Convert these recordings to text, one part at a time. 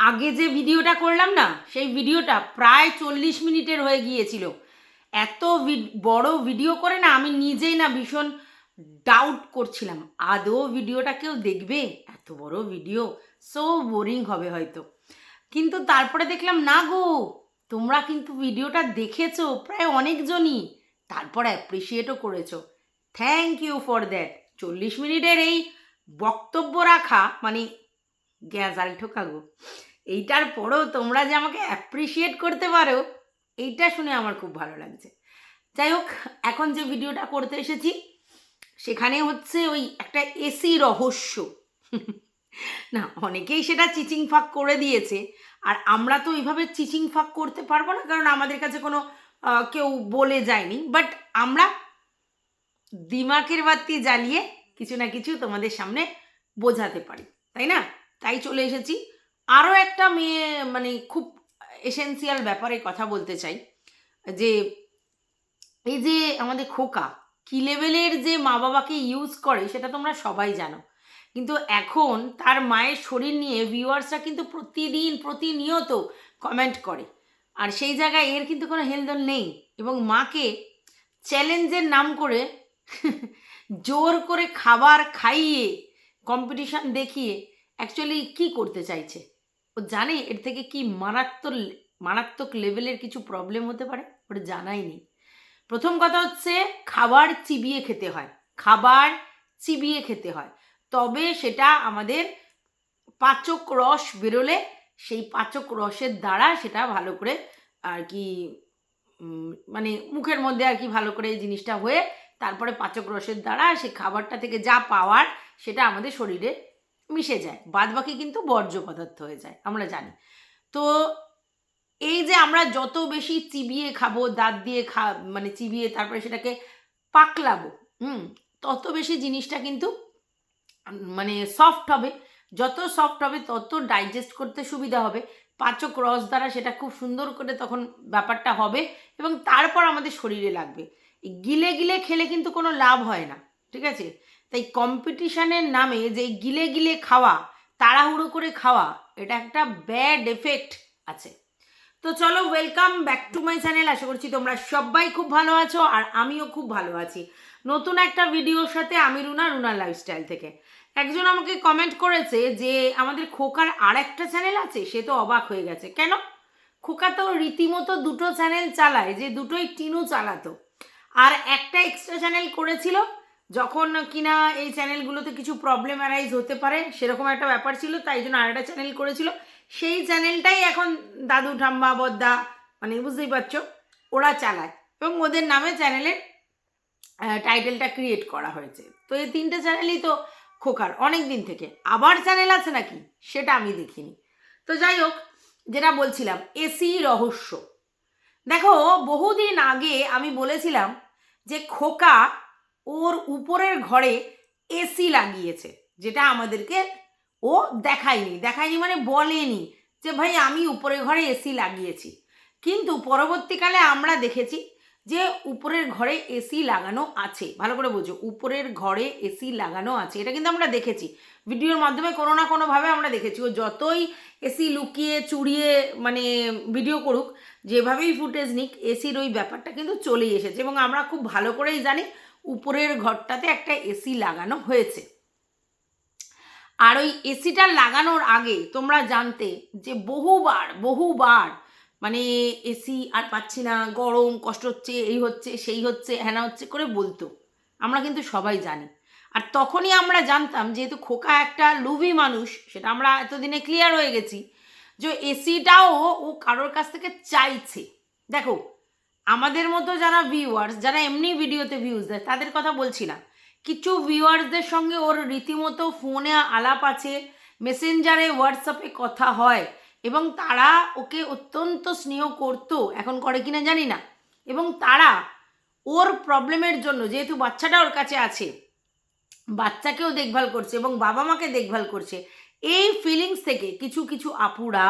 আগে যে ভিডিওটা করলাম না, সেই ভিডিওটা প্রায় চল্লিশ মিনিটের হয়ে গিয়েছিল। এত বড় ভিডিও করে না আমি নিজেই না ভীষণ ডাউট করছিলাম। আদৌ ভিডিওটা কেউ দেখবে? এত বড় ভিডিও সো বোরিং হবে হয়তো। কিন্তু তারপরে দেখলাম, না গো, তোমরা কিন্তু ভিডিওটা দেখেছ, প্রায় অনেকজনই তারপর অ্যাপ্রিসিয়েটও করেছ। থ্যাংক ইউ ফর দ্যাট চল্লিশ মিনিটের এই বক্তব্য রাখা মানে গ্যাজাল ঠোকা গো। এইটার পরেও তোমরা যে আমাকে অ্যাপ্রিসিয়েট করতে পারো, এইটা শুনে আমার খুব ভালো লাগছে। যাই হোক, এখন যে ভিডিওটা করতে এসেছি, সেখানে হচ্ছে ওই একটা এসি রহস্য। না, অনেকেই সেটা চিচিং ফাঁক করে দিয়েছে, আর আমরা তো এইভাবে চিচিং ফাঁক করতে পারব না, কারণ আমাদের কাছে কোনো কেউ বলে যায়নি। বাট আমরা দিমাকের বাতি জ্বালিয়ে কিছু না কিছু তোমাদের সামনে বোঝাতে পারি, তাই না? তাই চলে এসেছি। আরও একটা মেয়ে মানে খুব এসেন্সিয়াল ব্যাপারে কথা বলতে চাই, যে এই যে আমাদের খোকা, কি লেভেলের যে মা বাবাকে ইউজ করে সেটা তোমরা সবাই জানো। কিন্তু এখন তার মায়ের শরীর নিয়ে ভিউয়ার্সরা কিন্তু প্রতিদিন, প্রতিনিয়ত কমেন্ট করে। আর সেই জায়গায় এর কিন্তু কোনো হেলদোল নেই এবং মাকে চ্যালেঞ্জের নাম করে জোর করে খাবার খাইয়ে কম্পিটিশন দেখিয়ে অ্যাকচুয়ালি কি করতে চাইছে? ও জানে এর থেকে কি মারাত্মক মারাত্মক লেভেলের কিছু প্রবলেম হতে পারে? ওটা জানাই নেই। প্রথম কথা হচ্ছে খাবার চিবিয়ে খেতে হয়। খাবার চিবিয়ে খেতে হয়। তবে সেটা আমাদের পাচক রস বেরোলে সেই পাচক রসের দ্বারা সেটা ভালো করে আর কি মানে মুখের মধ্যে আর কি ভালো করে এই জিনিসটা হয়ে তারপরে পাচক রসের দ্বারা সেই খাবারটা থেকে যা পাওয়ার সেটা আমাদের শরীরে মিশে যায় বাদ বাকি কিন্তু বর্জ্য পদার্থ হয়ে যায়, আমরা জানি। তো এই যে আমরা যত বেশি চিবিয়ে খাব, দাঁত দিয়ে খা মানে চিবিয়ে তারপরে সেটাকে পাকলাবো, হুম, তত বেশি জিনিসটা কিন্তু মানে সফট হবে। যত সফট হবে, তত ডাইজেস্ট করতে সুবিধা হবে। পাচক রস দ্বারা সেটা খুব সুন্দর করে তখন ব্যাপারটা হবে এবং তারপর আমাদের শরীরে লাগবে। গিলে গিলে খেলে কিন্তু কোনো লাভ হয় না, ঠিক আছে? তাই কম্পিটিশনের নামে যে গিলে গিলে খাওয়া, তাড়াহুড়ো করে খাওয়া, এটা একটা ব্যাড এফেক্ট আছে। তো চলো welcome back to my channel আশা করছি তোমরা সবাই খুব ভালো আছো আর আমিও খুব ভালো আছি। নতুন একটা ভিডিওর সাথে আমি রুনা রুনা লাইফস্টাইল থেকে। একজন আমাকে কমেন্ট করেছে যে, আমাদের খোকার আর একটা চ্যানেল আছে, সে তো অবাক হয়ে গেছে। কেন? খোকা তো রীতিমতো দুটো চ্যানেল চালায়, যে দুটোই টিনু চালাতো। আর একটা এক্সট্রা চ্যানেল করেছিল যখন কিনা এই চ্যানেলগুলোতে কিছু প্রবলেম অ্যারাইজ হতে পারে, সেরকম একটা ব্যাপার ছিল, তাই জন্য আরেকটা চ্যানেল করেছিল। সেই চ্যানেলটাই এখন দাদু, ঠাম্মা, বদ্দা মানে বুঝতেই পারছ, ওরা চালায়। এবং ওদের নামে চ্যানেলের টাইটেলটা ক্রিয়েট করা হয়েছে। তো এই তিনটে চ্যানেলই তো খোকার অনেক দিন থেকে। আবার চ্যানেল আছে নাকি? সেটা আমি দেখিনি। তো যাই হোক, যেটা বলছিলাম, এসি রহস্য। দেখো, বহুদিন আগে আমি বলেছিলাম যে খোকা ওর উপরের ঘরে এসি লাগিয়েছে, যেটা আমাদেরকে ও দেখায়নি। দেখায়নি মানে বলেনি যে, ভাই, আমি উপরের ঘরে এসি লাগিয়েছি। কিন্তু পরবর্তীকালে আমরা দেখেছি যে, উপরের ঘরে এসি লাগানো আছে। ভালো করে বোঝো, উপরের ঘরে এসি লাগানো আছে। এটা কিন্তু আমরা দেখেছি। ভিডিওর মাধ্যমে কোনো না কোনোভাবে আমরা দেখেছি। ও যতই এসি লুকিয়ে চুড়িয়ে মানে ভিডিও করুক, যেভাবেই ফুটেজ নিক, এসির ওই ব্যাপারটা কিন্তু চলেই এসেছে। এবং আমরা খুব ভালো করেই জানি উপরের ঘরটাতে একটা এসি লাগানো হয়েছে। আর ওই এসিটা লাগানোর আগে তোমরা জানতে যে বহুবার বহুবার মানে এসি আর পাচ্ছি না, গরম, কষ্ট হচ্ছে, এই হচ্ছে, সেই হচ্ছে হ্যানা হচ্ছে করে বলতো। আমরা কিন্তু সবাই জানি। আর তখনই আমরা জানতাম যেহেতু খোকা একটা লুভি মানুষ, সেটা আমরা এতদিনে ক্লিয়ার হয়ে গেছি যে এসিটাও ও কারোর কাছ থেকে চাইছে। দেখো আমাদের মতো যারা ভিউয়ার্স যারা এমনি ভিডিওতে ভিউজ দেয়, তাদের কথা বলছি না। কিছু ভিউয়ার্সদের সঙ্গে ওর রীতিমতো ফোনে আলাপ আছে মেসেঞ্জারে হোয়াটসঅ্যাপে কথা হয়, এবং তারা ওকে অত্যন্ত স্নেহ করতো, এখন করে কিনা জানি না। এবং তারা ওর প্রবলেমের জন্য, যেহেতু বাচ্চাটা ওর কাছে আছে, বাচ্চাকেও দেখভাল করছে এবং বাবা মাকে দেখভাল করছে, এই ফিলিংস থেকে কিছু কিছু আপুরা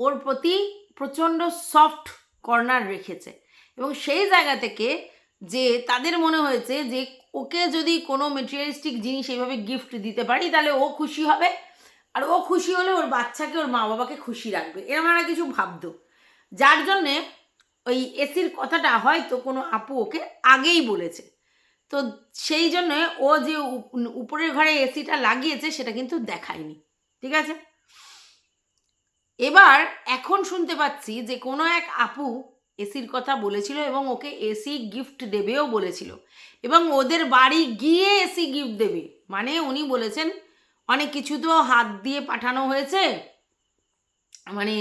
ওর প্রতি প্রচণ্ড সফট কর্নার রেখেছে। এবং সেই জায়গা থেকে যে তাদের মনে হয়েছে যে ওকে যদি কোনো মেটেরিয়ালিস্টিক জিনিস এইভাবে গিফট দিতে পারি, তাহলে ও খুশি হবে। আর ও খুশি হলে ওর বাচ্চাকে, ওর মা বাবাকে খুশি রাখবে। এরম একটা কিছু ভাবতো। যার জন্যে ওই এসির কথাটা হয়তো কোনো আপু ওকে আগেই বলেছে। তো সেই জন্য ও যে উপ- উপরের ঘরে এসিটা লাগিয়েছে, সেটা কিন্তু দেখায়নি। ঠিক আছে? এবার এখন শুনতে পাচ্ছি যে কোনো এক আপু এসির কথা বলেছিল এবং ওকে এসি গিফট দেবেও বলেছিল। এবং ওদের বাড়ি গিয়ে এসি গিফট দেবে। মানে উনি বলেছেন, অনেক কিছু তো হাত দিয়ে পাঠানো হয়েছে। মানে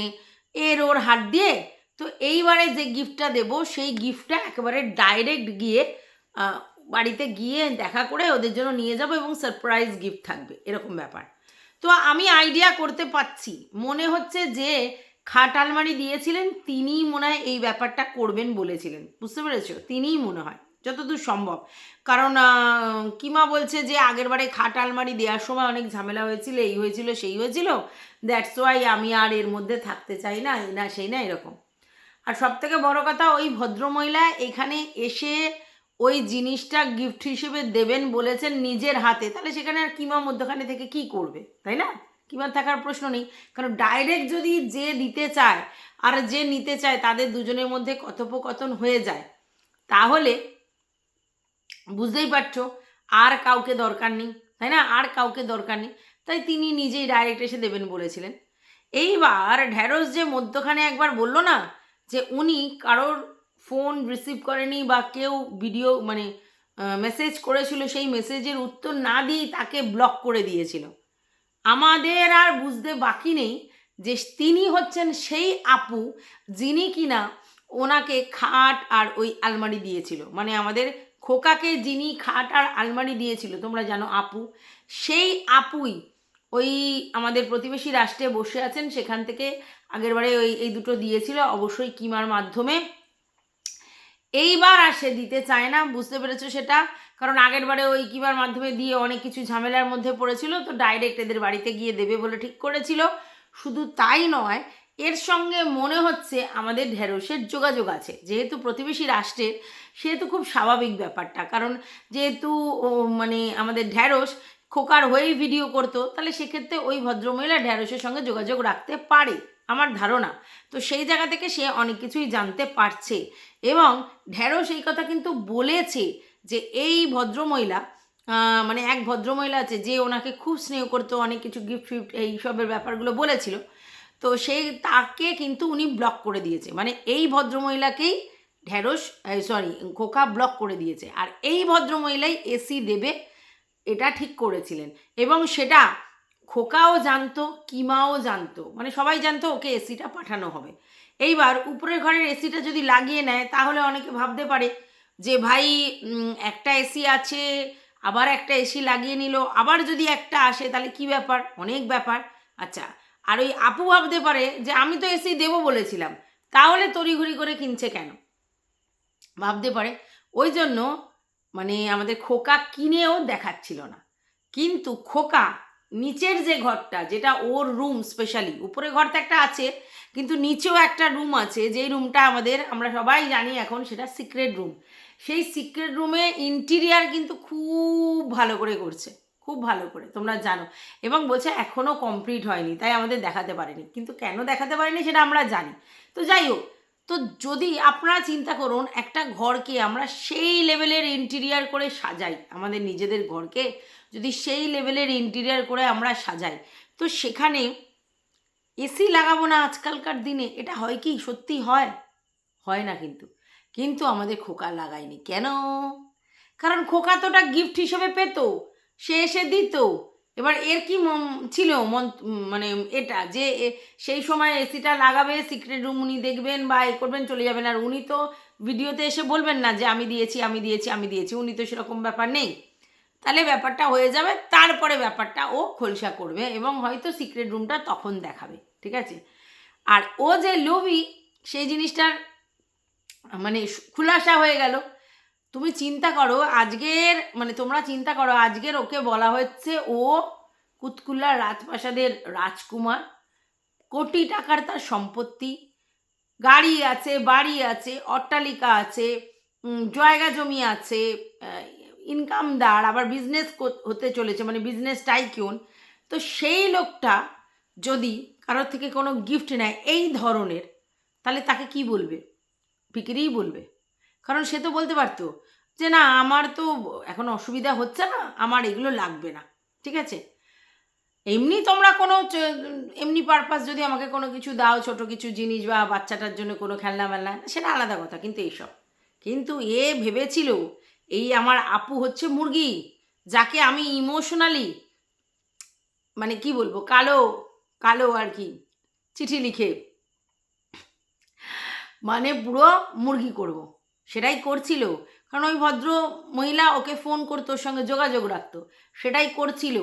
এর ওর হাত দিয়ে। তো এইবারে যে গিফটটা দেব, সেই গিফটটা একেবারে ডাইরেক্ট গিয়ে বাড়িতে গিয়ে দেখা করে ওদের জন্য নিয়ে যাব এবং সারপ্রাইজ গিফট থাকবে। এরকম ব্যাপার। তো আমি আইডিয়া করতে পারছি। মনে হচ্ছে যে খাট আলমারি দিয়েছিলেন, তিনিই মনে হয় এই ব্যাপারটা করবেন বলেছিলেন। বুঝতে পেরেছ? তিনিই মনে হয়, যতদূর সম্ভব। কারণ কিমা বলছে যে, আগের বারে খাট আলমারি দেওয়ার সময় অনেক ঝামেলা হয়েছিল, এই হয়েছিল, সেই হয়েছিল। দ্যাটস ওয়াই আমি আর এর মধ্যে থাকতে চাই না, এই না, সেই না, এরকম। আর সব থেকে বড় কথা, ওই ভদ্রমহিলা এখানে এসে ওই জিনিসটা গিফট হিসেবে দেবেন বলেছেন নিজের হাতে। তাহলে সেখানে আর কিমা মধ্যখানে থেকে কি করবে? তাই না? কিমা থাকার প্রশ্ন নেই। কারণ ডাইরেক্ট যদি যে দিতে চায় আর যে নিতে চায় তাদের দুজনের মধ্যে কথোপকথন হয়ে যায়। তাহলে বুঝতেই পারছ, আর কাউকে দরকার নেই, তাই না? আর কাউকে দরকার নেই। তাই তিনি নিজেই ডাইরেক্ট এসে দেবেন বলেছিলেন। এইবার ঢ্যাঁড়স যে মধ্যখানে একবার বলল না যে উনি কারোর ফোন রিসিভ করেনি বা কেউ ভিডিও মানে মেসেজ করেছিল, সেই মেসেজের উত্তর না দিয়েই তাকে ব্লক করে দিয়েছিল। আমাদের আর বুঝতে বাকি নেই যে তিনি হচ্ছেন সেই আপু যিনি কিনা ওনাকে খাট আর ওই আলমারি দিয়েছিল। মানে আমাদের খোকাকে যিনি খাট আর আলমারি দিয়েছিল, তোমরা জানো আপু। সেই আপুই ওই আমাদের প্রতিবেশী রাষ্ট্রে বসে আছেন, সেখান থেকে আগেরবারে ওই, এই দুটো দিয়েছিল, অবশ্যই কিমার মাধ্যমে। এইবার আর সে দিতে চায় না, বুঝতে পেরেছ সেটা? কারণ আগেরবারে ওই কিমার মাধ্যমে দিয়ে অনেক কিছু ঝামেলার মধ্যে পড়েছিল, তো ডাইরেক্ট এদের বাড়িতে গিয়ে দেবে বলে ঠিক করেছিল। শুধু তাই নয়, এর সঙ্গে মনে হচ্ছে আমাদের ঢেঁড়সের যোগাযোগ আছে। যেহেতু প্রতিবেশী রাষ্ট্রের, সেহেতু খুব স্বাভাবিক ব্যাপারটা। কারণ যেহেতু মানে আমাদের ঢ্যাঁড়স খোকার হয়েই ভিডিও করতো, তাহলে সেক্ষেত্রে ওই ভদ্রমহিলা ঢ্যাঁড়সের সঙ্গে যোগাযোগ রাখতে পারে, আমার ধারণা। তো সেই জায়গা থেকে সে অনেক কিছুই জানতে পারছে। এবং ঢ্যাঁড়স এই কথা কিন্তু বলেছে যে এই ভদ্রমহিলা মানে এক ভদ্রমহিলা আছে যে ওনাকে খুব স্নেহ করতো, অনেক কিছু গিফট ফিফট এইসবের ব্যাপারগুলো বলেছিল। তো সেই তাকে কিন্তু উনি ব্লক করে দিয়েছে। মানে এই ভদ্রমহিলাকেই ঢ্যাঁড়স সরি খোকা ব্লক করে দিয়েছে। আর এই ভদ্রমহিলাই এসি দেবে, এটা ঠিক করেছিলেন। এবং সেটা খোকাও জানতো, কিমাও জানতো। মানে সবাই জানতো ওকে এসিটা পাঠানো হবে। এইবার উপরের ঘরের এসিটা যদি লাগিয়ে নেয়, তাহলে অনেকে ভাবতে পারে যে ভাই একটা এসি আছে, আবার একটা এসি লাগিয়ে নিল, আবার যদি একটা আসে, তাহলে কি ব্যাপার? অনেক ব্যাপার। আচ্ছা আর ওই আপু ভাবতে পারে যে আমি তো এসি দেবো বলেছিলাম, তাহলে তড়িঘড়ি করে কিনছে কেন? ভাবতে পারে। ওই জন্য মানে আমাদের খোকা কিনেও দেখাচ্ছিল না। কিন্তু খোকা নিচের যে ঘরটা, যেটা ওর রুম স্পেশালি উপরে ঘর তো একটা আছে, কিন্তু নিচেও একটা রুম আছে, যেই রুমটা আমাদের, আমরা সবাই জানি এখন সেটা সিক্রেট রুম সেই সিক্রেট রুমে ইন্টিরিয়ার কিন্তু খুব ভালো করে করছে। খুব ভালো করে, তোমরা জানো। এবং বলছে এখনও কমপ্লিট হয়নি, তাই আমাদের দেখাতে পারেনি। কিন্তু কেন দেখাতে পারেনি সেটা আমরা জানি। তো যাই হোক, তো যদি আপনারা চিন্তা করুন, একটা ঘরকে আমরা সেই লেভেলের ইন্টিরিয়ার করে সাজাই, আমাদের নিজেদের ঘরকে, যদি সেই লেভেলের ইন্টিরিয়ার করে আমরা সাজাই, তো সেখানে এসি লাগাবো না আজকালকার দিনে? এটা হয় কি? সত্যি হয়? হয় না কিন্তু। কিন্তু আমাদের খোকা লাগায়নি। কেন? কারণ খোকা তো ওটা গিফট হিসেবে পেতো, সে এসে দিত। এবার এর কি ছিল? মন মানে এটা যে সেই সময় এসিটা লাগাবে সিক্রেট রুম উনি দেখবেন বা এ করবেন, চলে যাবেন। আর উনি তো ভিডিওতে এসে বলবেন না যে, আমি দিয়েছি আমি দিয়েছি আমি দিয়েছি। উনি তো সেরকম ব্যাপার নেই। তাহলে ব্যাপারটা হয়ে যাবে, তারপরে ব্যাপারটা ও খোলসা করবে এবং হয়তো সিক্রেট রুমটা তখন দেখাবে, ঠিক আছে? আর ও যে লোভি, সেই জিনিসটার মানে খুলাসা হয়ে গেল। তুমি চিন্তা করো, আজকের মানে তোমরা চিন্তা করো, আজকের ওকে বলা হচ্ছে ও কুতকুল্লার রাজপ্রাসাদের রাজকুমার। কোটি টাকার তার সম্পত্তি। গাড়ি আছে, বাড়ি আছে, অট্টালিকা আছে জায়গা জমি আছে ইনকামদার আবার বিজনেস হতে চলেছে মানে বিজনেস টাইকিউন তো সেই লোকটা যদি কারোর থেকে কোনো গিফট নেয়, এই ধরনের, তাহলে তাকে কি বলবে? পিকিরিই বলবে। কারণ সে তো বলতে পারতো যে, না, আমার তো এখন অসুবিধা হচ্ছে না, আমার এগুলো লাগবে না। ঠিক আছে? এমনি তোমরা কোনো এমনি পারপাস যদি আমাকে কোনো কিছু দাও, ছোট কিছু জিনিস বা বাচ্চাটার জন্য কোনো খেলনা মেলনা, সেটা আলাদা কথা, কিন্তু এইসব। কিন্তু এ ভেবেছিল, এই আমার আপু হচ্ছে মুরগি, যাকে আমি ইমোশনালি মানে কি বলব, কালো কালো আর কি, চিঠি লিখে মানে পুরো মুরগি করব। সেটাই করছিল। কারণ ওই ভদ্র মহিলা ওকে ফোন করতো ওর সঙ্গে যোগাযোগ রাখতো। সেটাই করছিল।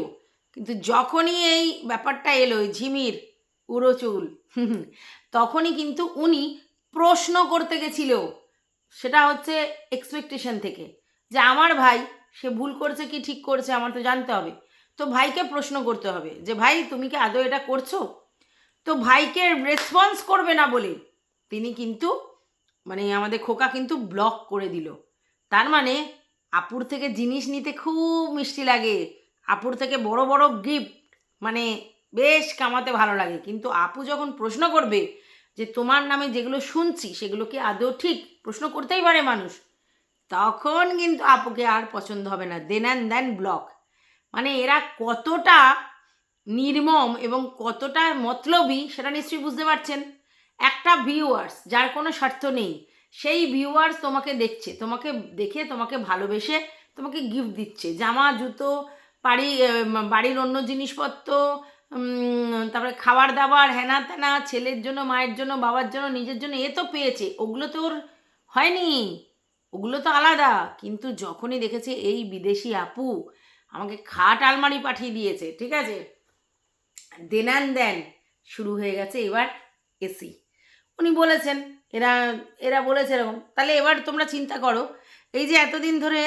কিন্তু যখনই এই ব্যাপারটা এলো ঝিমির উড়ো চুল তখনই কিন্তু উনি প্রশ্ন করতে গেছিল। সেটা হচ্ছে এক্সপেকটেশন থেকে। যে আমার ভাই, সে ভুল করছে কি ঠিক করছে আমার তো জানতে হবে। তো ভাইকে প্রশ্ন করতে হবে যে, ভাই, তুমি কি আদৌ এটা করছ? তো ভাইকে রেসপন্স করবে না বলে তিনি কিন্তু মানে আমাদের খোকা কিন্তু ব্লক করে দিল। তার মানে আপুর থেকে জিনিস নিতে খুব মিষ্টি লাগে। আপুর থেকে বড় বড় গিফট মানে বেশ কামাতে ভালো লাগে। কিন্তু আপু যখন প্রশ্ন করবে যে, তোমার নামে যেগুলো শুনছি, সেগুলো কি আদৌ ঠিক? প্রশ্ন করতেই পারে মানুষ। তখন কিন্তু আপুকে আর পছন্দ হবে না। দেন অ্যান্ড দেন ব্লক মানে এরা কতটা নির্মম এবং কতটা মতলবী, সেটা নিশ্চয়ই বুঝতে পারছেন। একটা ভিউয়ার্স যার কোনো স্বার্থ নেই, সেই ভিউয়ার্স তোমাকে দেখছে, তোমাকে দেখে, তোমাকে ভালোবেসে, তোমাকে গিফট দিচ্ছে। জামা, জুতো, বাড়ি বাড়ির অন্য জিনিসপত্র তারপরে খাবার দাবার, হেনা তেনা, ছেলের জন্য, মায়ের জন্য, বাবার জন্য, নিজের জন্য, এ তো পেয়েছে। ওগুলো তো ওর হয়নি। ওগুলো তো আলাদা। কিন্তু যখনই দেখেছে, এই বিদেশি আপু আমাকে খাট আলমারি পাঠিয়ে দিয়েছে। ঠিক আছে? দেনান দেন শুরু হয়ে গেছে এবার এসি। উনি বলেছেন, এরা এরা বলেছে এরকম। তাহলে এবার তোমরা চিন্তা করো, এই যে এতদিন ধরে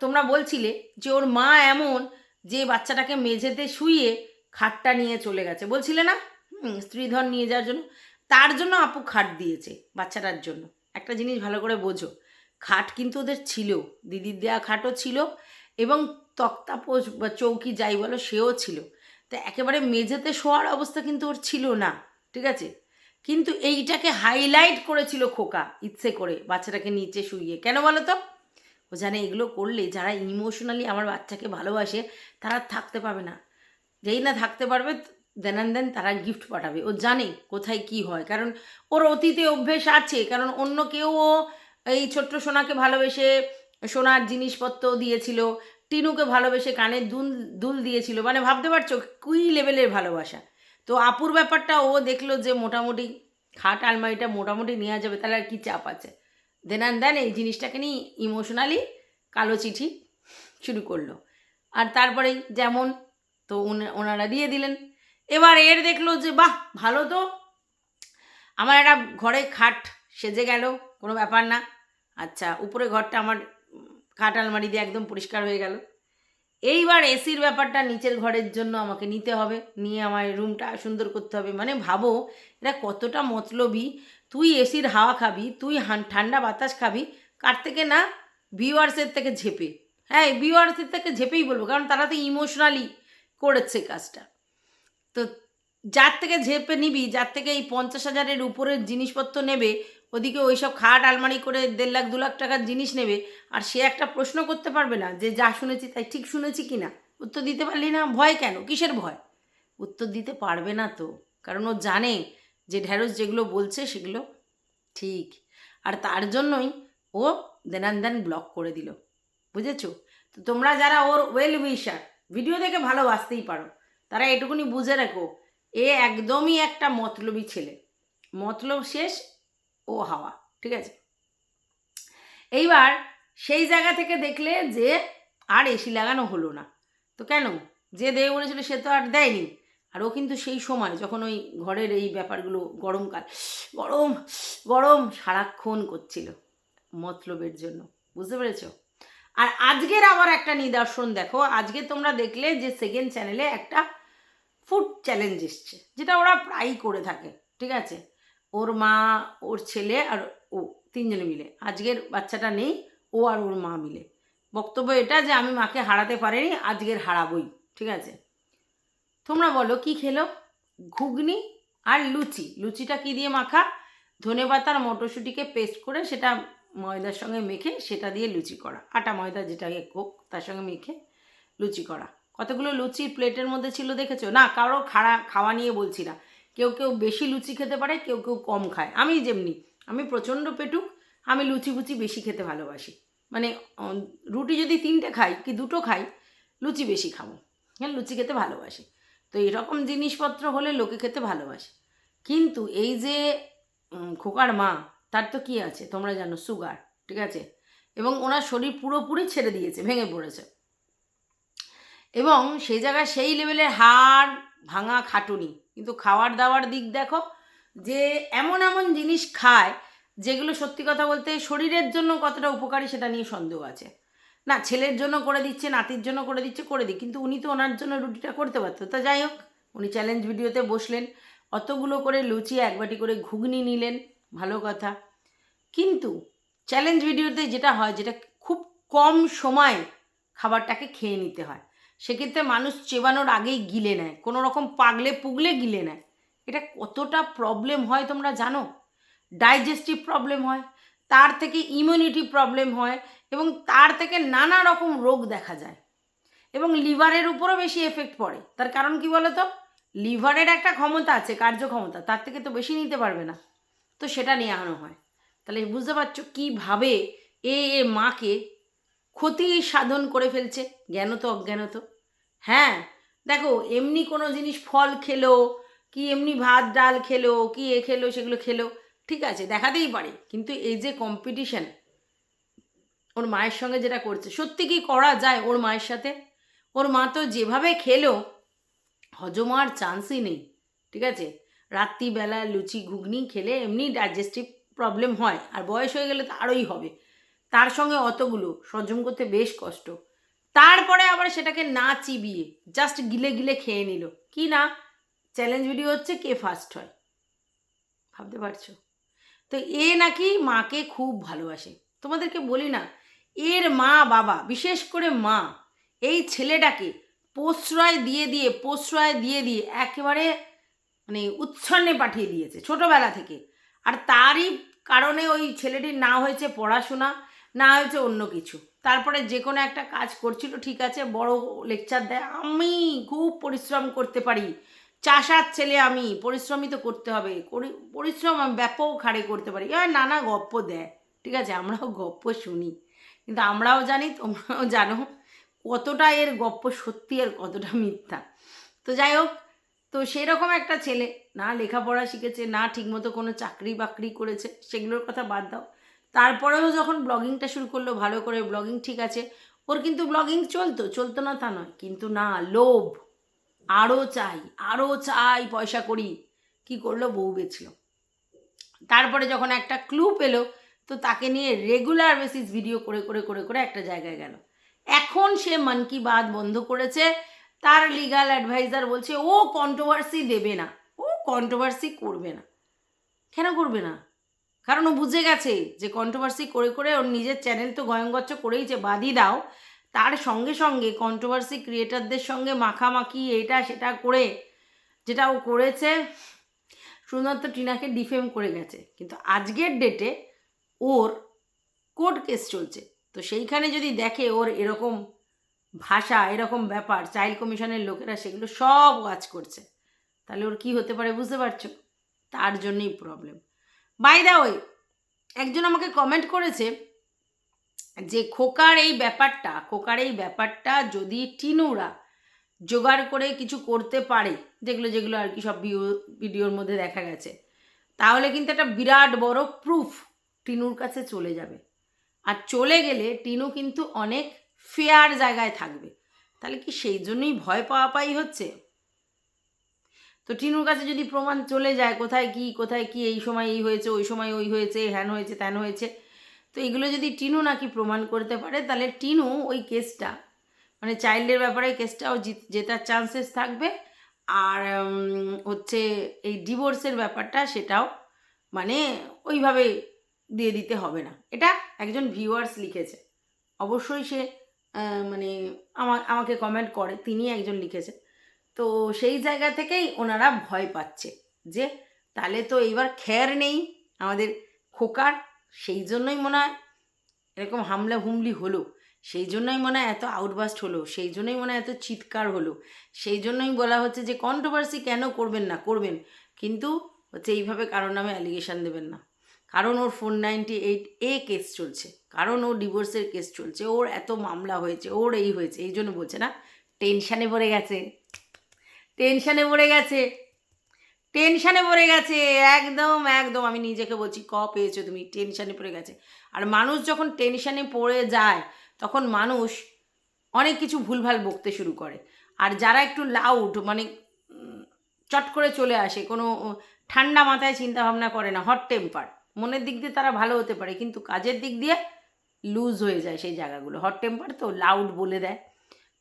তোমরা বলছিলে যে ওর মা এমন যে বাচ্চাটাকে মেঝেতে শুইয়ে খাটটা নিয়ে চলে গেছে। বলছিলে না? স্ত্রীধন নিয়ে যাওয়ার জন্য। তার জন্য আপু খাট দিয়েছে বাচ্চাটার জন্য। একটা জিনিস ভালো করে বোঝো, খাট কিন্তু ওদের ছিল, দিদির দেওয়া খাটও ছিল এবং তক্তাপোষ বা চৌকি যাই বলো সেও ছিল। তো একেবারে মেঝেতে শোয়ার অবস্থা কিন্তু ওর ছিল না, ঠিক আছে? কিন্তু এইটাকে হাইলাইট করেছিল খোকা, ইচ্ছে করে বাচ্চাটাকে নিচে শুইয়ে। কেন বলো তো ও জানে এগুলো করলে যারা ইমোশনালি আমার বাচ্চাকে ভালোবাসে, তারা থাকতে পারবে না। যেই না থাকতে পারবে দেন অ্যান্ড দেন তারা গিফট পাঠাবে। ও জানে কোথায় কি হয়। কারণ ওর অতীতে অভ্যেস আছে। কারণ অন্য কেউ ও এই ছোট্ট সোনাকে ভালোবেসে সোনার জিনিসপত্র দিয়েছিল, টিনুকে ভালোবেসে কানের দুল দুল দিয়েছিল। মানে ভাবতে পারছ কুই লেভেলের ভালোবাসা? তো আপুর ব্যাপারটা ও দেখল যে মোটামুটি খাট আলমারিটা মোটামুটি নেওয়া যাবে, তাহলে আর কি চাপ আছে? দেন অ্যান্ড দেন এই জিনিসটাকে নিয়ে ইমোশনালি কালো চিঠি শুরু করল। আর তারপরে যেমন তো ওনারা দিয়ে দিলেন। এবার এর দেখল যে, বাহ, ভালো তো। আমার একটা ঘরে খাট সেজে গেল, কোনো ব্যাপার না। আচ্ছা উপরে ঘরটা আমার খাট আলমারি দিয়ে একদম পরিষ্কার হয়ে গেল। এইবার এসির ব্যাপারটা নিচের ঘরের জন্য আমাকে নিতে হবে। নিয়ে আমার রুমটা সুন্দর করতে হবে। মানে ভাবো এরা কতটা মতলবি? তুই এসির হাওয়া খাবি, তুই ঠান্ডা বাতাস খাবি, কার থেকে না ভিউয়ার্সের থেকে ঝেপে। হ্যাঁ ভিউয়ার্সের থেকে ঝেপেই বলব, কারণ তারা তো ইমোশনালি করেছে কাজটা। তো যার থেকে ঝেপে নিবি, যার থেকে এই পঞ্চাশ হাজারের উপরের জিনিসপত্র নেবে ওদিকে ওইসব খাট আলমারি করে দেড় লাখ, দু লাখ টাকার জিনিস নেবে, আর সে একটা প্রশ্ন করতে পারবে না যে যা শুনেছি তাই ঠিক শুনেছি কি না। উত্তর দিতে পারলি না? ভয় কেন? কিসের ভয়? উত্তর দিতে পারবে না তো, কারণ ও জানে যে ঢ্যাঁড়স যেগুলো বলছে সেগুলো ঠিক। আর তার জন্যই ও দেনান দেন ব্লক করে দিল। বুঝেছ? তো তোমরা যারা ওর ওয়েল উইশার ভিডিও দেখে ভালোবাসতেই পারো, তারা এটুকুনি বুঝে রাখো, এ একদমই একটা মতলবী ছেলে। মতলব শেষ ও হাওয়া, ঠিক আছে? এইবার সেই জায়গা থেকে দেখলে যে আর এসি লাগানো হলো না। তো কেন? যে দেবে বলেছিল সে তো আর দেয়নি। আর ও কিন্তু সেই সময় যখন ওই ঘরের এই ব্যাপারগুলো গরমকাল গরম গরম সারাক্ষণ করছিল মতলবের জন্য, বুঝতে পেরেছ? আর আজকের আবার একটা নিদর্শন দেখো, আজকে তোমরা দেখলে যে সেকেন্ড চ্যানেলে একটা ফুড চ্যালেঞ্জ এসছে, যেটা ওরা প্রায়ই করে থাকে, ঠিক আছে? ওর মা, ওর ছেলে আর ও, তিনজনে মিলে। আজকের বাচ্চাটা নেই, ও আর ওর মা মিলে। বক্তব্য এটা যে আমি মাকে হারাতে পারিনি, আজকের হারাবই, ঠিক আছে? তোমরা বলো, কি খেলো? ঘুগনি আর লুচি। লুচিটা কি দিয়ে মাখা? ধনে পাতার মটরশুঁটিকে পেস্ট করে সেটা ময়দার সঙ্গে মেখে সেটা দিয়ে লুচি করা। আটা, ময়দা যেটা কোক, তার সঙ্গে মেখে লুচি করা। কতগুলো লুচি প্লেটের মধ্যে ছিল দেখেছ? না, কারও খাড়া খাওয়া নিয়ে বলছি না। কেউ কেউ বেশি লুচি খেতে পারে, কেউ কেউ কম খায়। আমি যেমনি, আমি প্রচণ্ড পেটুক, আমি লুচি ফুচি বেশি খেতে ভালোবাসি। মানে রুটি যদি তিনটে খাই কি দুটো খাই, লুচি বেশি খাব। হ্যাঁ লুচি খেতে ভালোবাসি। তো এরকম জিনিসপত্র হলে লোকে খেতে ভালোবাসে। কিন্তু এই যে খোকার মা, তার তো কী আছে? তোমরা জানো, সুগার, ঠিক আছে? এবং ওনার শরীর পুরোপুরি ছেড়ে দিয়েছে, ভেঙে পড়েছে। এবং সেই জায়গায় সেই লেভেলের হাড় ভাঙা খাটুনি কিন্তু খাওয়ার দাওয়ার দিক দেখো, যে এমন এমন জিনিস খায়, যেগুলো সত্যি কথা বলতে শরীরের জন্য কতটা উপকারী সেটা নিয়ে সন্দেহ আছে। না, ছেলের জন্য করে দিচ্ছে, নাতির জন্য করে দিচ্ছে, করে দিই কিন্তু উনি তো ওনার জন্য রুটিটা করতে পারতো। তা যাই হোক, উনি চ্যালেঞ্জ ভিডিওতে বসলেন, অতগুলো করে লুচি, এক বাটি করে ঘুগনি নিলেন, ভালো কথা। কিন্তু চ্যালেঞ্জ ভিডিওতে যেটা হয়, যেটা খুব কম সময় খাবারটাকে খেয়ে নিতে হয়। সেক্ষেত্রে মানুষ চেবানোর আগেই গিলে নেয় কোনো রকম পাগলে পুগলে গিলে নেয়। এটা কতটা প্রবলেম হয় তোমরা জানো? ডাইজেস্টিভ প্রবলেম হয়, তার থেকে ইমিউনিটি প্রবলেম হয় এবং তার থেকে নানা রকম রোগ দেখা যায়। এবং লিভারের উপরও বেশি এফেক্ট পড়ে। তার কারণ কি বলো তো লিভারের একটা ক্ষমতা আছে, কার্যক্ষমতা, তার থেকে তো বেশি নিতে পারবে না। তো সেটা নিয়ে আনো হয়। তাহলে বুঝতে পারছ কীভাবে এ এ মাকে ক্ষতি সাধন করে ফেলছে? জ্ঞানত অজ্ঞানত হ্যাঁ দেখো, এমনি কোনো জিনিস ফল খেলো, কি এমনি ভাত, ডাল খেলো, কি এ খেলো, সেগুলো খেলো, ঠিক আছে, দেখাতেই পারে। কিন্তু এই যে কম্পিটিশান ওর মায়ের সঙ্গে যেটা করছে, সত্যি কি করা যায় ওর মায়ের সাথে? ওর মা তো যেভাবে খেলো, হজম হওয়ার চান্সই নেই, ঠিক আছে? রাত্রিবেলা লুচি, ঘুগনি খেলে এমনি ডাইজেস্টিভ প্রবলেম হয়, আর বয়স হয়ে গেলে তো আরোই হবে। তার সঙ্গে অতগুলো সহ্যম করতে বেশ কষ্ট। তারপরে আবার সেটাকে না চিবিয়ে জাস্ট গিলে গিলে খেয়ে নিল। কি না? চ্যালেঞ্জ ভিডিও হচ্ছে কে ফার্স্ট হয়। ভাবতে পারছ? তো এ নাকি মাকে খুব ভালোবাসে। তোমাদেরকে বলি না, এর মা বাবা, বিশেষ করে মা, এই ছেলেটাকে প্রশ্রয় দিয়ে দিয়ে, প্রশ্রয় দিয়ে দিয়ে একেবারে মানে উচ্ছন্নে পাঠিয়ে দিয়েছে ছোটোবেলা থেকে। আর তারই কারণে ওই ছেলেটির না হয়েছে পড়াশোনা। না হয়েছে অন্য কিছু। তারপরে যে কোনো একটা কাজ করছিল, ঠিক আছে, বড় লেকচার দেয়, আমি খুব পরিশ্রম করতে পারি। চাষার ছেলে আমি, পরিশ্রমই তো করতে হবে। পরিশ্রম আমি ব্যাপক হারে করতে পারি। নানা গপ্প দেয়, ঠিক আছে, আমরাও গপ্প শুনি। কিন্তু আমরাও জানি, তোমরাও জানো, কতটা এর গপ্প সত্যি আর কতটা মিথ্যা। তো যাই হোক, তো সেরকম একটা ছেলে, না লেখাপড়া শিখেছে, না ঠিকমতো কোনো চাকরি বাকরি করেছে, সেগুলোর কথা বাদ দাও। তারপরেও যখন ব্লগিংটা শুরু করল, ভালো করে ব্লগিং ঠিক আছে। ওর কিন্তু ব্লগিং চলতো চলতো না তা নয়। কিন্তু না, লোভ। আরও চাই আরও চাই পয়সা করি। কি করল? বউ বেছিল তারপরে যখন একটা ক্লু পেল, তো তাকে নিয়ে রেগুলার বেসিস ভিডিও করে করে করে করে একটা জায়গায় গেল। এখন সে মন কি বাত বন্ধ করেছে। তার লিগাল অ্যাডভাইজার বলছে, ও কন্ট্রোভার্সি দেবে না। ও কন্ট্রোভার্সি করবে না। কেন করবে না? কারণ ও বুঝে গেছে যে কন্ট্রোভার্সি করে করে ওর নিজের চ্যানেল তো গয়ঙ্গচ্ছ করেইছে বাদই দাও, তার সঙ্গে সঙ্গে কন্ট্রোভার্সি ক্রিয়েটারদের সঙ্গে মাখামাখি এটা সেটা করে যেটা ও করেছে, শুধুমাত্র টিনাকে ডিফেম করে গেছে। কিন্তু আজকের ডেটে ওর কোর্ট কেস চলছে। তো সেইখানে যদি দেখে ওর এরকম ভাষা, এরকম ব্যাপার চাইল্ড কমিশনের লোকেরা সেগুলো সব ওয়াচ করছে, তাহলে ওর কি হতে পারে বুঝতে পারছ? তার জন্যই প্রবলেম বাই দা ওয়ে একজন আমাকে কমেন্ট করেছে যে খোকার এই ব্যাপারটা, খোকার এই ব্যাপারটা যদি টিনুরা জোগাড় করে কিছু করতে পারে, যেগুলো যেগুলো আর কি সব ভিডিওর মধ্যে দেখা গেছে, তাহলে কিন্তু একটা বিরাট বড় প্রুফ টিনুর কাছে চলে যাবে। আর চলে গেলে টিনু কিন্তু অনেক ফেয়ার জায়গায় থাকবে। তাহলে কি সেই জন্যই ভয় পাওয়া পাই হচ্ছে? তো টিনুর কাছে যদি প্রমাণ চলে যায়, কোথায় কি কোথায় কি, এই সময় এই হয়েছে, ওই সময় ওই হয়েছে, হ্যান হয়েছে, ত্যান হয়েছে, তো এগুলো যদি টিনু নাকি প্রমাণ করতে পারে, তাহলে টিনু ওই কেসটা মানে চাইল্ডের ব্যাপারে কেসটাও জিত- জেতার চান্সেস থাকবে, আর হচ্ছে এই ডিভোর্সের ব্যাপারটা সেটাও মানে ওইভাবে দিয়ে দিতে হবে না। এটা একজন ভিউয়ার্স লিখেছে। অবশ্যই সে মানে আমা, আমাকে কমেন্ট করে তিনি একজন লিখেছে। তো সেই জায়গা থেকেই ওনারা ভয় পাচ্ছে যে তাহলে তো এইবার খ্যার নেই আমাদের খোকার। সেই জন্যই মনে হয় এরকম হামলা হুমলি হলো। সেই জন্যই মনে হয় এত আউটবাস্ট হলো। সেই জন্যই মনে হয় এত চিৎকার হলো। সেই জন্যই বলা হচ্ছে যে কন্ট্রোভার্সি কেন করবেন না? করবেন। কিন্তু হচ্ছে এইভাবে কারোর নামে অ্যালিগেশন দেবেন না। কারণ ওর four ninety eight A case চলছে। কারণ ওর ডিভোর্সের কেস চলছে। ওর এত মামলা হয়েছে, ওর এই হয়েছে, এই জন্য বলছে না টেনশানে পড়ে গেছে। টেনশানে পড়ে গেছে। টেনশানে পড়ে গেছে। একদম একদম। আমি নিজেকে বলছি, ক পেয়েছ তুমি? টেনশানে পড়ে গেছে। আর মানুষ যখন টেনশানে পড়ে যায়, তখন মানুষ অনেক কিছু ভুলভাল বকতে শুরু করে। আর যারা একটু লাউড মানে চট করে চলে আসে, কোনো ঠান্ডা মাথায় চিন্তা ভাবনা করে না হট টেম্পার মনের দিক দিয়ে তারা ভালো হতে পারে, কিন্তু কাজের দিক দিয়ে লুজ হয়ে যায় সেই জায়গাগুলো। হট টেম্পার তো লাউড বলে দেয়।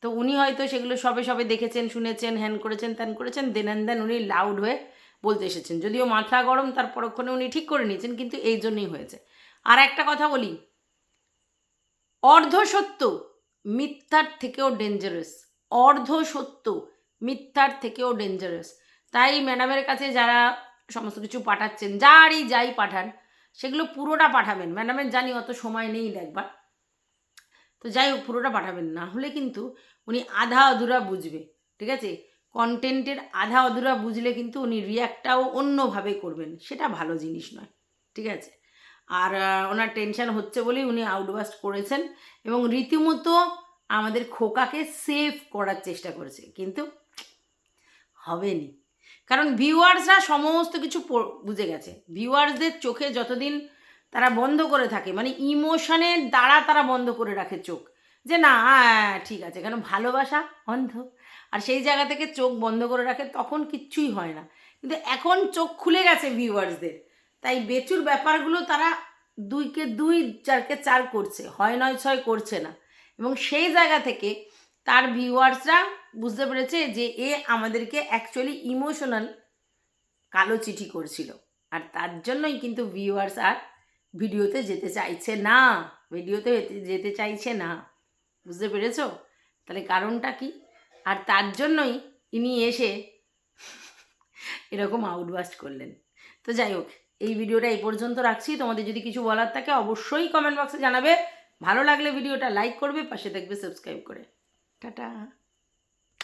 তো উনি হয়তো সেগুলো সবে সবে দেখেছেন, শুনেছেন, হ্যান করেছেন, ত্যান করেছেন, দেন অ্যান্ড দেন উনি লাউড হয়ে বলতে এসেছেন। যদিও মাথা গরম তার পরক্ষণে উনি ঠিক করে নিয়েছেন, কিন্তু এই জন্যই হয়েছে। আর একটা কথা বলি, অর্ধ সত্য, মিথ্যার থেকেও ডেঞ্জারাস অর্ধ সত্য, মিথ্যার থেকেও ডেঞ্জারাস তাই ম্যাডামের কাছে যারা সমস্ত কিছু পাঠাচ্ছেন, যারই যাই পাঠান, সেগুলো পুরোটা পাঠাবেন। ম্যাডামের জানি অত সময় নেই দেখবার। তো যাই হোক, পুরোটা পাঠাবেন। না হলে কিন্তু উনি আধা অধুরা বুঝবে, ঠিক আছে? কন্টেন্টের আধা অধুরা বুঝলে কিন্তু উনি রিয়াক্টটাও অন্যভাবে করবেন। সেটা ভালো জিনিস নয়, ঠিক আছে? আর ওনার টেনশন হচ্ছে বলেই উনি আউটবাস্ট করেছেন এবং রীতিমতো আমাদের খোকাকে সেভ করার চেষ্টা করেছে। কিন্তু হবেনি। কারণ ভিউয়ার্সরা সমস্ত কিছু বুঝে গেছে। ভিউয়ার্সদের চোখে যতদিন তারা বন্ধ করে থাকে। মানে ইমোশনের দ্বারা তারা বন্ধ করে রাখে চোখ। যে না হ্যাঁ, ঠিক আছে কেন ভালোবাসা অন্ধ আর সেই জায়গা থেকে চোখ বন্ধ করে রাখে তখন কিচ্ছুই হয় না। কিন্তু এখন চোখ খুলে গেছে ভিউয়ার্সদের। তাই বেচুর ব্যাপারগুলো তারা দুইকে দুই চারকে চার করছে হয় নয় ছয় করছে না। এবং সেই জায়গা থেকে তার ভিউয়ার্সরা বুঝতে পেরেছে যে এ আমাদেরকে অ্যাকচুয়ালি ইমোশনাল কালো চিঠি করছিল। আর তার জন্যই কিন্তু ভিউয়ার্স আর ভিডিওতে যেতে চাইছে না, ভিডিওতে যেতে- চাইছে না, বুঝতে পেরেছ? তাহলে কারণটা কি? আর তার জন্যই ইনি এসে এরকম আউটবাস্ট করলেন। তো যাই হোক, এই ভিডিওটা এই পর্যন্ত রাখছি। তোমাদের যদি কিছু বলার থাকে অবশ্যই কমেন্ট বক্সে জানাবে। ভালো লাগলে ভিডিওটা লাইক করবে, পাশে দেখবে সাবস্ক্রাইব করে। টাটা।